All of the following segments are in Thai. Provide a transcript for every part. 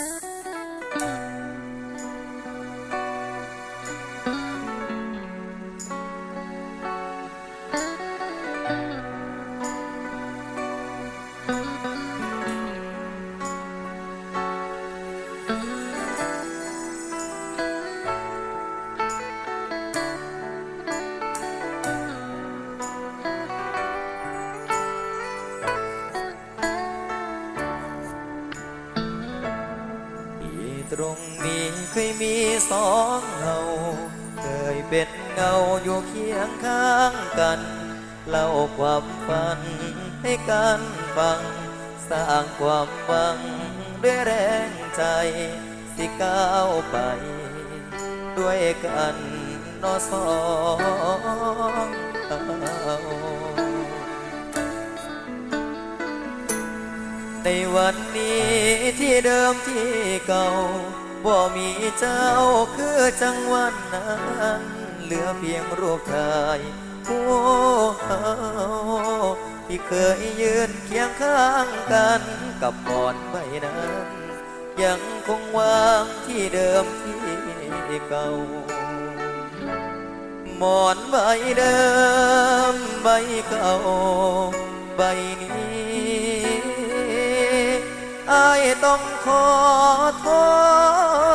Uh-huh. เล่าความฝันให้กันฟัง สร้างความหวังด้วยแรงใจสิก้าวไป ด้วยกันนอสองในวันนี้ที่เดิมที่เก่าบ่มีเจ้าคือจังวันนั้น เหลือเพียงรูปถ่าย ผู้เฮาที่เคยยืนเคียงข้างกันกับก่อนใบนั้นยังคงวางที่เดิมที่เก่าหมอนใบเดิมใบเก่าใบนี้อายต้องขอโท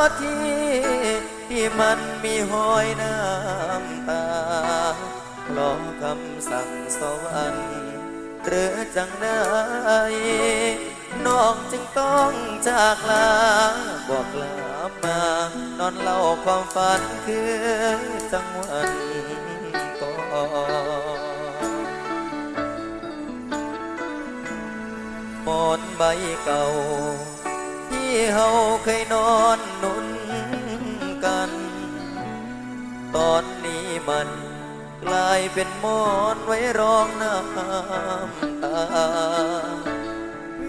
ษที่ที่มันมีหอยน้ำตาเพราะคำสั่งสวรรค์หรือจังได้น้องจึงต้องจากลาบอกลามานอนเล่าความฝันคือจังหวันก่อนหมอนใบเก่า ที่เฮาเคยนอนนุนกัน ตอนนี้มัน กลายเป็นมอนไว้รองน้ำตา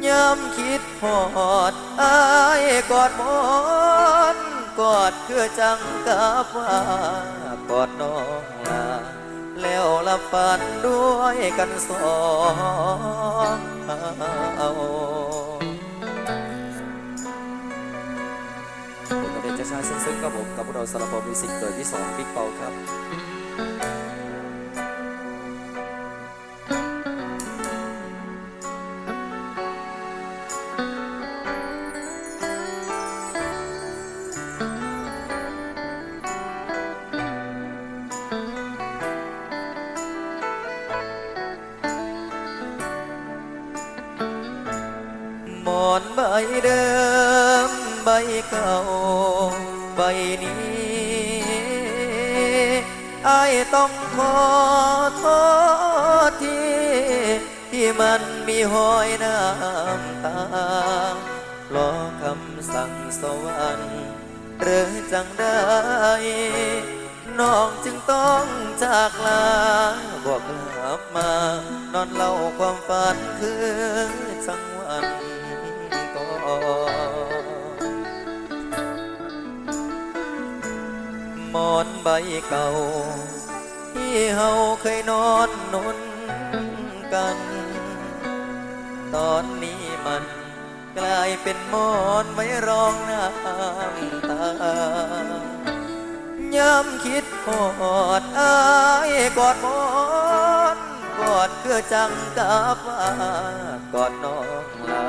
ย้ำคิดพอดอายกอดมอนกอดคือจังกับว่ากอดน้องลาแล้วลับฝันด้วยกันสองเอาผมเด็นจะชาซึ้งๆกับผมกับพวกเราสารพมิวสิกโดยพี่สองบิ๊กเปาครับ มอนใบเดิมใบเก่าใบนี้ไอต้องขอโทษที่ที่มันมีหอยน้ำตาเพราะคำสั่งสวรรค์หรือจังได้น้องจึงต้องจากลาบอกกลับมานอนเล่าความฝันคือจัง หมอนใบเก่า ที่เฮาเคยนอนนุนกัน ตอนนี้มันกลายเป็นหมอนไว้รองน้ำตาย้ำคิดหอดอายกอดหมอนกอดคือจังกับว่ากอดน้องลา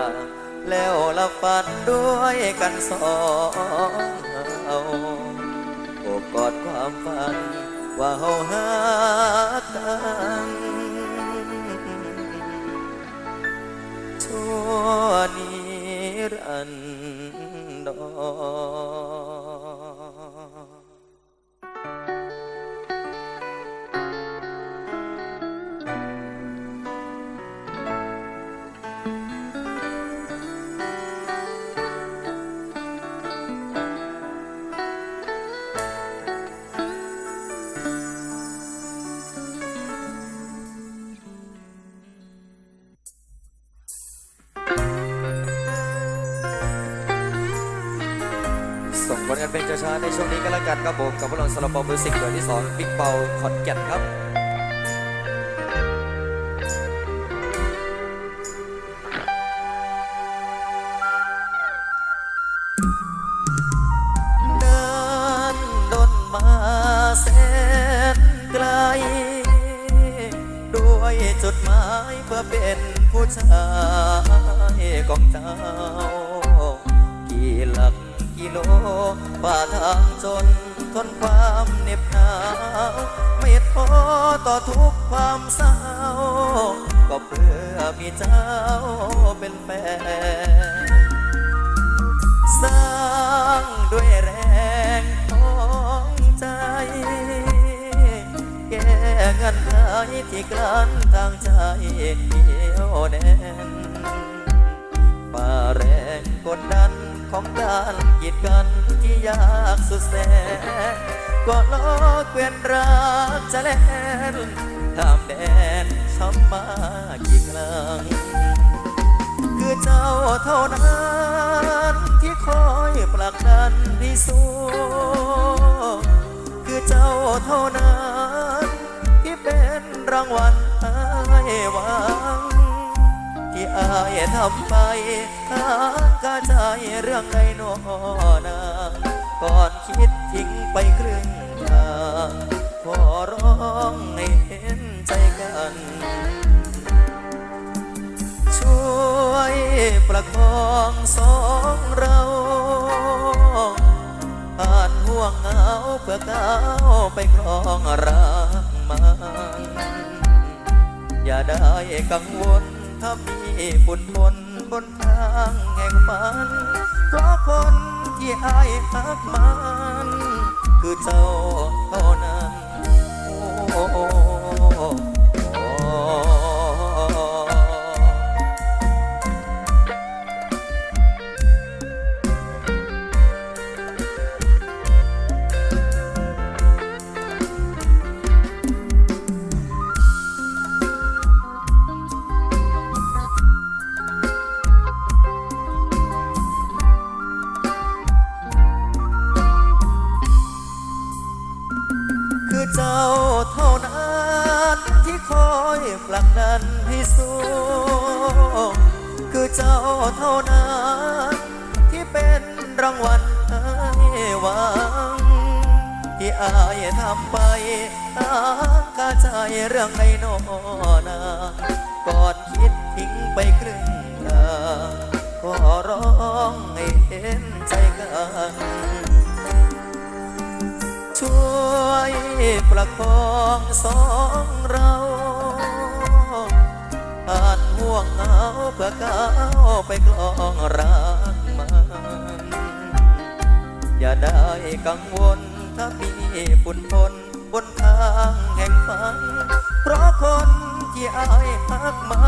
แล้วลับฝันด้วยกันสองเอา กอดความฝันว่าเฮาหากกันชั่วนิรันดร เป็นจะช้าในช่วงนี้ก็แล้วกันครับผมกับพลังสลับเปเบอร์สิกเบอร์ที่สองบิ๊กเปาขอนแก่นครับจดหมายเพื่อเป็นผู้ชายของเจ้ากี่หลัก กิโลฝ่าทางจนทนความเหน็บหนาวไม่ท้อต่อทุกความเศร้า ก็เพื่อมีเจ้าเป็นแฟนสร้างด้วยแรงของใจ แก้เงินไขที่กลั้นทางใจเดียวแน่นป่าแรงกดดัน ของการกีดกันที่ยากสุดแสนก็ล้อเกวียนรักจะแล่นข้ามแดนช้ำมากี่ครั้งคือเจ้าเท่านั้นที่คอยผลักดันให้สู้คือเจ้าเท่านั้นที่เป็นรางวัลให้หวัง อายทำไปหากาใจเรื่องใดหนอนาก่อนคิดทิ้งไปครึ่งทางขอร้องให้เห็นใจกัน ช่วยประคองสองเราผ่านห่วงเหงาเพื่อก้าวไปครองรักมันอย่าได้กังวล ถ้ามีฝุ่นบนบนทางแห่งฝันเพราะคนที่อายหักมัน คือเจ้าเท่านั้นโอ้ เจ้าเท่านั้นที่เป็นรางวัลให้หวัง ที่อายทำไปทางกาใจเรื่องในนอนาก่อนคิดทิ้งไปครึ่งทางก็ร้องให้เห็นใจกันช่วยประคองสองเรา วงเหงาเพื่อก้าวไปกลองรักมันอย่าได้กังวลถ้ามีฝุ่นพนบนทางแห่งฝันเพราะคนที่อายหักมัน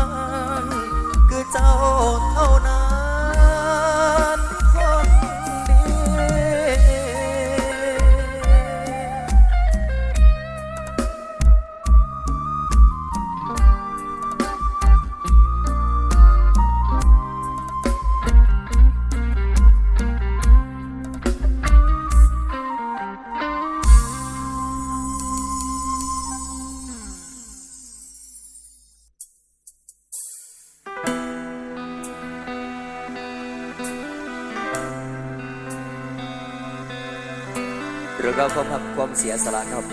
ความเสียสละครับ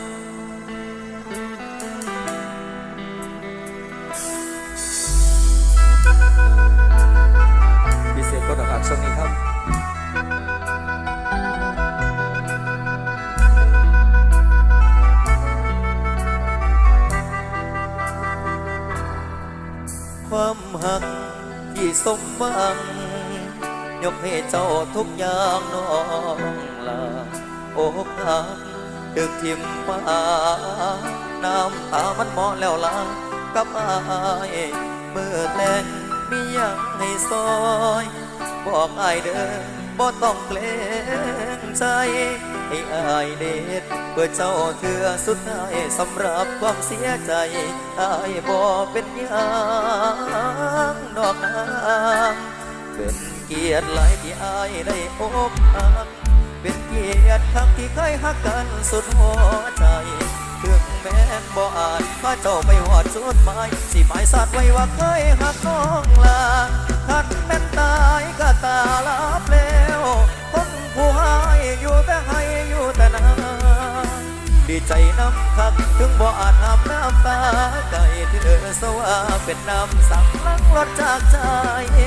พิเศษก็นะครับช่วงนี้ครับความหักที่สมหวัง ยกให้เจ้าทุกอย่างน้องลาอกหัก ดึกทิมป่าน้ำตามันมอแล้วลากับอายเมื่อแลงมียังให้ซอย บอกอายเด้อบ่ต้องเกรงใจให้อายเด็ดเพื่อเจ้าเถื่อสุดท้ายสำหรับความเสียใจอายบ่เป็นยังดอกนางเป็นเกียรติหลายที่อายได้อกหัก เป็นเกียรติทักที่เคยหักกันสุดหัวใจ ถึงแม้นบ่อาจพาเจ้าไปหอดจุดหมายสิหมายสัตว์ไว้ว่าเคยหักน้องลาคันแม่นตายก็ตาลับแล้วคนผู้ให้อยู่แต่ให้อยู่แต่นานดีใจน้ำคักถึงบ่อาจห้ามน้ำตาไก่ที่เธอสว่าเป็นน้ำสักลังรถจากใจ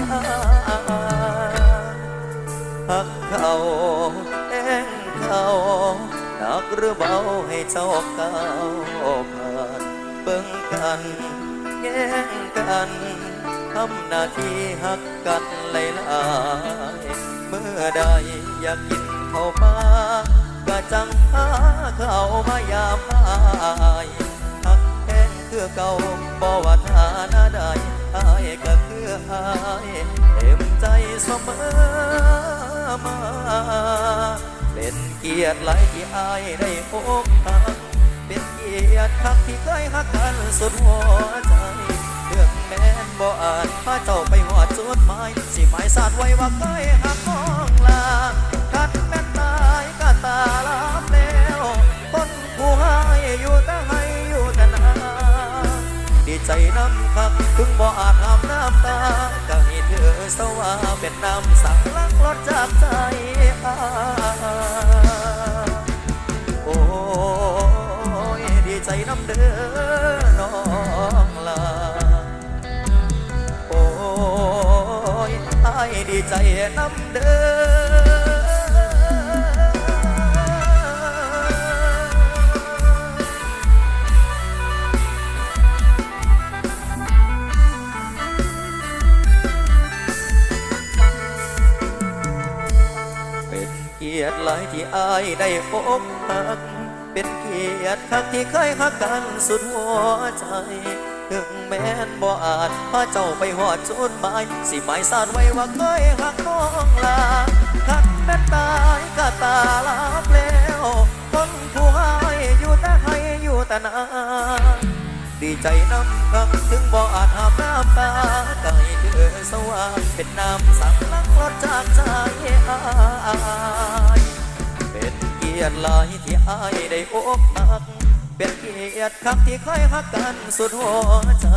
หักเขา งเขาหนักหรือเบาให้เจ้าก้าวผ่านเบิ่งกันแย่งกันทำหน้าที่หักกันหลายๆเมื่อใดอยากกินเข้าวปลาก็จังหาเข้ามายามอายหักแห้งคือเก่าบ่ว่าฐานะใดอายก็คืออายเต็มใจเสมอมา เป็นเกียรติหลายที่อายได้อกหักเป็นเกียรติคักที่เคยหักกันสุดหัวใจเรื่องแม่นบ่อาจพาเจ้าไปหอดจุดหมายสิหมายสาดไว้ว่าเคยหักมองลาคันแม่นตายก็ตาลับแล้ว คนผู้ให้อยู่แต่ให้อยู่ ใจน้ำคักถึงบ่อาจหามน้ำตาก็ให้เธอสว่าเป็นน้ำสังลักลดจากใจอาโอ้ยดีใจน้ำเด้อน้องลาโอ้ยอายดีใจน้ำเด้อ ยรติหลายที่อายได้พบหัก เป็นเกียรติคักที่เคยหักกันสุดหัวใจ ถึงแม้นบ่อาจพาเจ้าไปหอดจุดหมาย สิหมายสานไว้ว่าเคยหักน้องลาคันแม่นตายก็ตาลับแล้ว คนผู้ให้อยู่แต่ให้อยู่แต่นา ดีใจน้ำคักถึงบ่อาจหามน้ำตาไก่เธอสว่างเป็นน้ำสักลังรถจากใจอายเป็นเกียรติหลายที่อายได้อกหัก เป็นเกียรติคักที่เคยหักกันสุดหัวใจ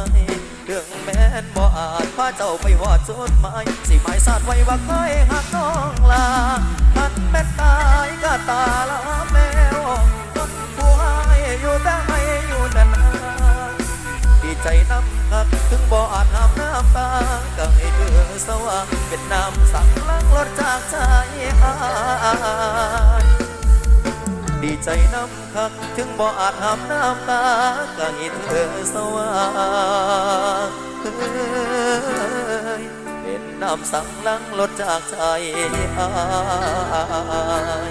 เรื่องแม่นบ่อาจพาเจ้าไปหอดจุดหมายสิหมายสาดไว้ว่าเคยหักน้องลาทันแม่นตายก็ตาลับแล้วคนผู้ให้อยู่แต่ให้อยู่แต่น ใจน้ำคักถึงบ่อาจห้ามน้ำตาก็ให้เธอสว่างเป็นน้ำสั่งล้างรถจากใจอายดีใจน้ำคักถึงบ่อาจห้ามน้ำตาก็ให้เธอสว่างเอ้ยเป็นน้ำสั่งล้างรถจากใจอาย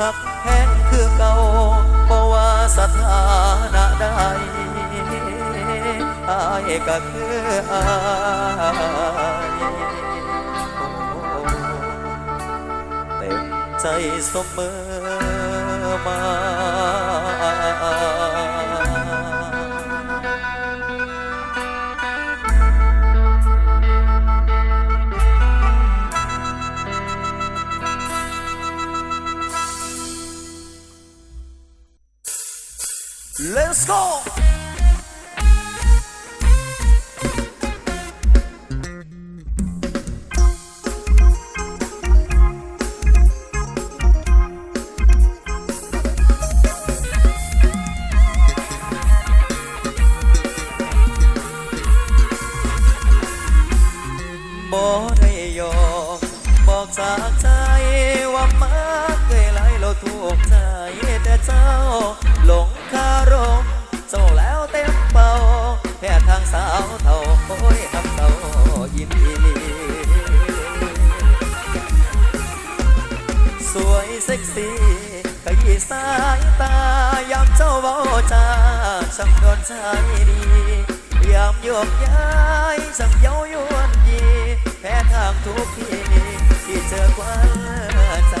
หักแห้งคือเก่าบ่ว่าสถานะใด อายก็คืออายเต็มใจเสมอมา Let's go! างสาวเท่าโอ้ยทำเจ้ายินดีสวยเซ็กซี่ขยี้สายตายามเจ้าเบาจาช่างโดนใจดียามโยกย้ายช่างเย้ายวนยีแพ้ทางทุกทีที่เจอควันใจ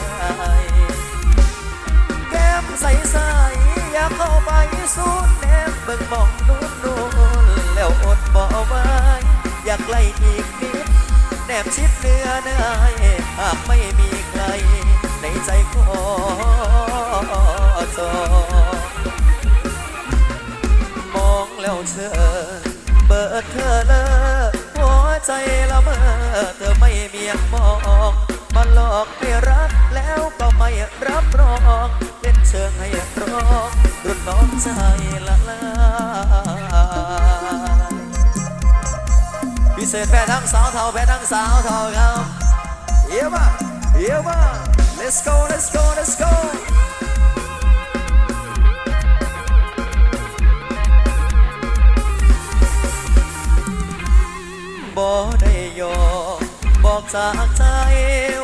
แก้มใสใสๆอยากเข้าไปสูดแนมเบิ่งมอง บ่ไหว้อยากไล่อีกนิดแนบชิดเนื้อเนื้อหากไม่มีใคร ในใจขอจอมองแล้วเธอเปิดเธอเลยหัวใจละเมอเธอไม่เมียงมองมาหลอกให้รักแล้วก็ไม่รับรอง เล่นเชิงให้ร้องใจละลาย ษแพ้ทั้งสาวเท่าแพ้ทั้งสาวเท่าครับเยี่ยมมากเยี่ยมมาก let's go let's go let's go บ่ได้ยอมบอกจากใจ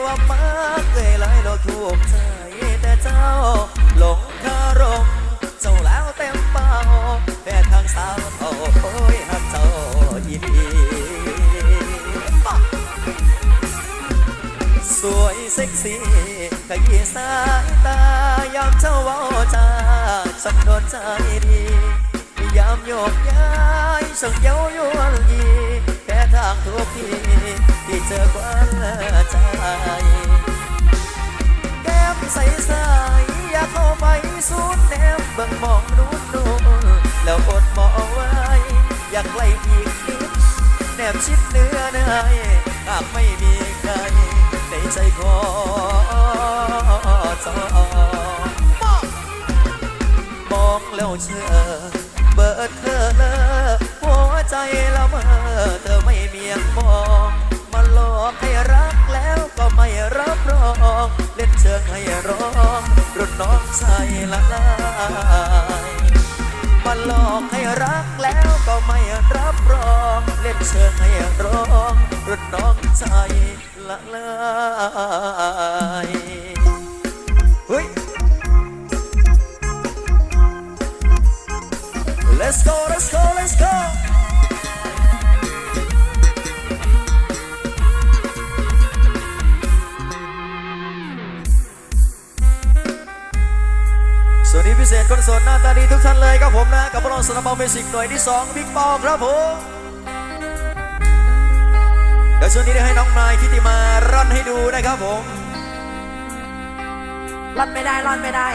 ว่ามักเคยหลายโลกถูกใจแต่เจ้า วยเซ็กซี่ขยี้สายตายามเจ้าว้าจาฉันโดนใจดียามโยกย้ายฉันเย้ายวนยีแค่ทางทุกทีที่เจอกว่าใจแก้มใสใสอยากเข้าไปสูดแนมเบิ่งมองดูดูแล้วอดมองไว้ อยากไกลอีกนิดแนบชิดเนื้อเนยหากไม่มี ใครในใจขอจองมองแล้วเชื่อ เบิดเธอเลอหัวใจละเมอเธอไม่เมียงมองมาหลอกให้รักแล้วก็ไม่รับรอง เล่นเชิงให้ร้องรุนน้องใจละลายมาหลอกให้รักแล้วก็ไม่รับรอง เล่นเชิงให้ร้องรุนน้อง ใจละลายเฮ้ย Let's go Let's go Let's go สวัสดีพิเศษคนสดหน้าตาดีทุกท่านเลยครับผมนะ กับพวกเราสนามบอลเบสิกหน่วยที่ 2 บิ๊กบอครับผม ดี๋ยวช่วงนี้ได้ให้น้องนายทิติมาร่อนให้ดูนะครับผมรอนไม่ได้รอนไม่ได้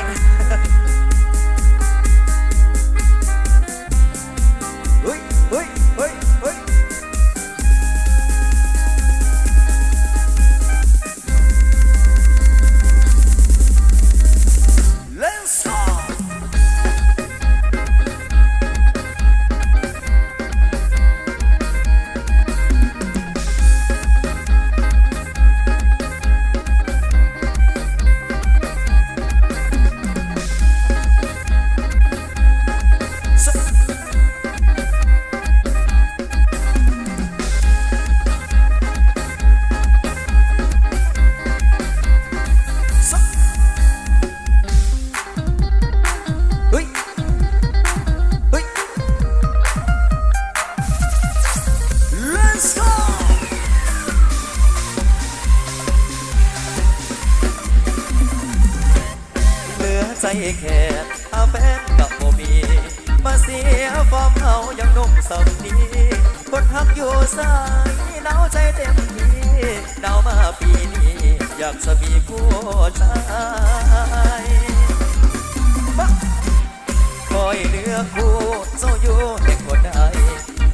อยเนื้อคู่เจ้าอยู่แห่งบ่ได้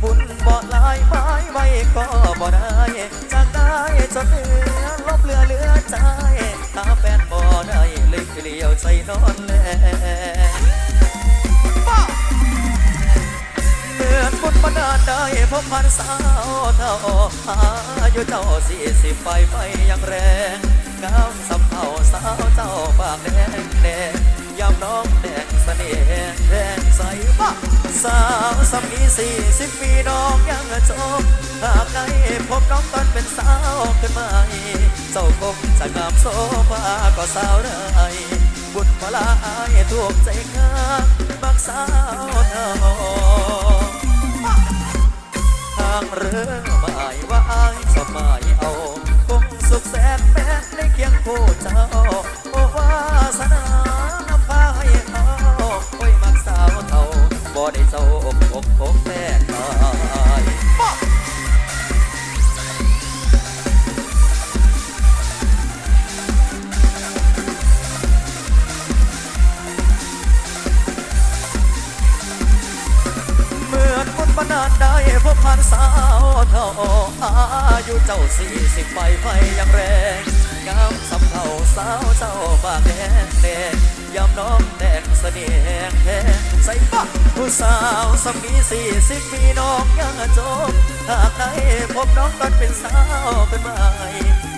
บุญบ่หลายไม้ไว้ก็บ่ได้จากได้จนเหลือลบเหลือเหลือใจหาแฟนบ่ได้เลยเลี้ยวใจนอนแลเหมือนบุญบันดาลได้พบพันสาวเท่าอายุเจ้าสี่สิบไปไปยังแรงงามสำเภาสาวเจ้าปากแดงแดงยามน้องแดง น่ห์แดงใสบ้าสาวสามีสี่สิบปีน้องยังจบหากได้พบน้องตอนเป็นสาวขึ้นมาเจ้าคงจะงามโซฟาก็สาวได้บุญมาลายถูกใจงามมักสาวเท่าทางเรือหมายว่าอายสมัยเอาคงสุขแสนแม้ในเคียงคู่เจ้า พบผ่านสาวเท่าอายุเจ้าสี่สิบไปไฟยังแรงงามสำเภาสาวเจ้าบางแดงแดงยามน้องแดงเสน่ห์แท้ใส่บ้าผู้สาวสมีสี่สิบปีน้องยังจบหากได้พบน้องตอนเป็นสาวเป็นใหม่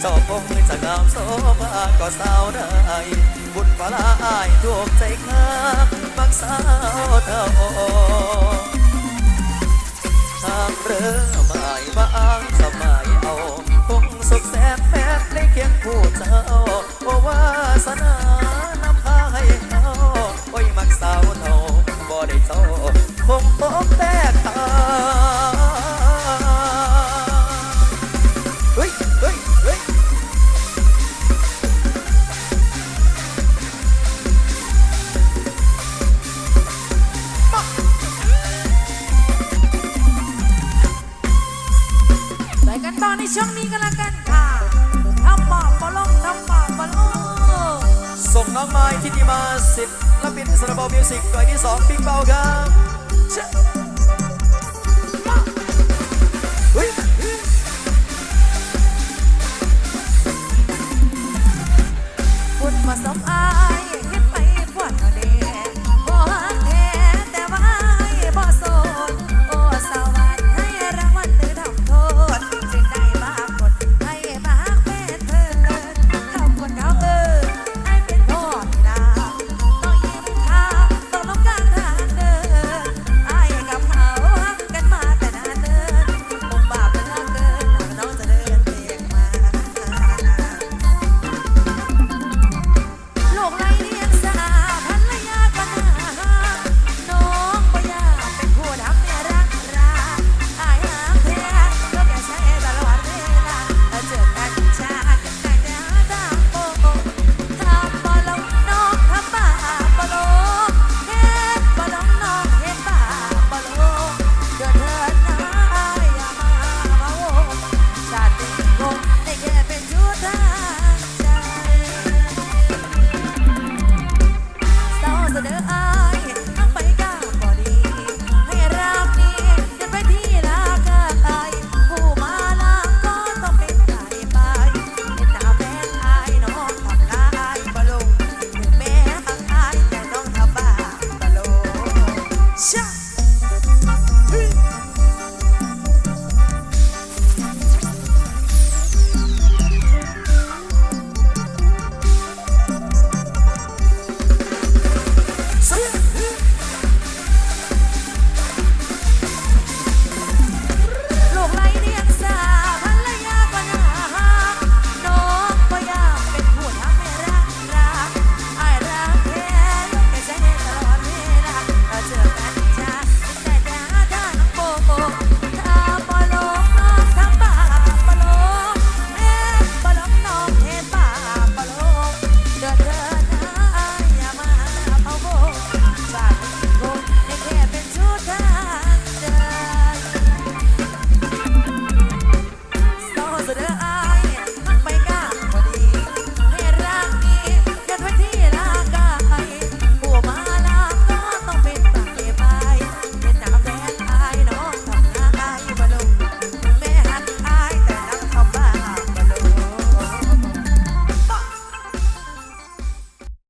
เจ้าคงจะงามโสภาก็สาวได้บุญพลาอายถูกใจข้ามักสาวเท่าางเรือหมายมาอ้างสมัยเอาคงสุขแสบแฟบในเคียงผู้เจ้าโอวาสนานา น้องไม้ที่ดีมาสิทธิ์และปินสระบอมิวสิกก่อยที่สองปิ๊งเบาครับ